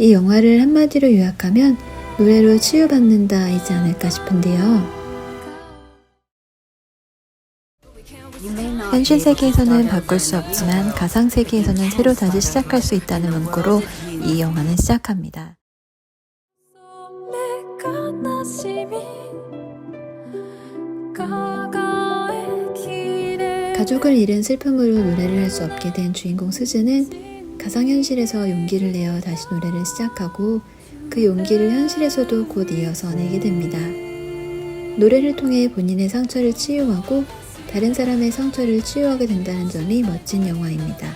이 영화를 한마디로 요약하면 노래로 치유받는다이지 않을까 싶은데요. 현실 세계에서는 바꿀 수 없지만 가상 세계에서는 새로 다시 시작할 수 있다는 문구로 이 영화는 시작합니다. 가족을 잃은 슬픔으로 노래를 할 수 없게 된 주인공 스즈는 가상현실에서 용기를 내어 다시 노래를 시작하고 그 용기를 현실에서도 곧 이어서 내게 됩니다. 노래를 통해 본인의 상처를 치유하고 다른 사람의 상처를 치유하게 된다는 점이 멋진 영화입니다.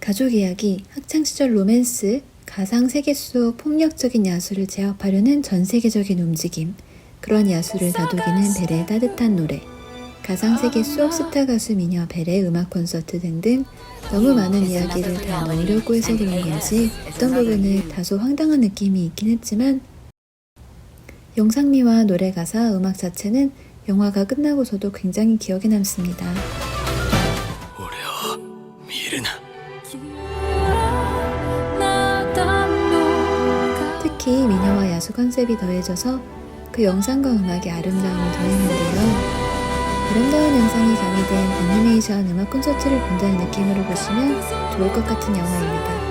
가족 이야기, 학창시절 로맨스, 가상 세계 속 폭력적인 야수를 제압하려는 전 세계적인 움직임, 그런 야수를 다독이는 벨의 따뜻한 노래, 가상세계 수업 스타 가수 미녀 벨의 음악 콘서트 등등 너무 많은 이야기를 다 넣으려고 해서 그런 건지 어떤 부분은 다소 황당한 느낌이 있긴 했지만 영상미와 노래 가사, 음악 자체는 영화가 끝나고서도 굉장히 기억에 남습니다. 특히 미녀와 야수 컨셉이 더해져서 그 영상과 음악의 아름다움을 더했는데요. 아름다운 영상이 가미된 애니메이션 음악 콘서트를 본다는 느낌으로 보시면 좋을 것 같은 영화입니다.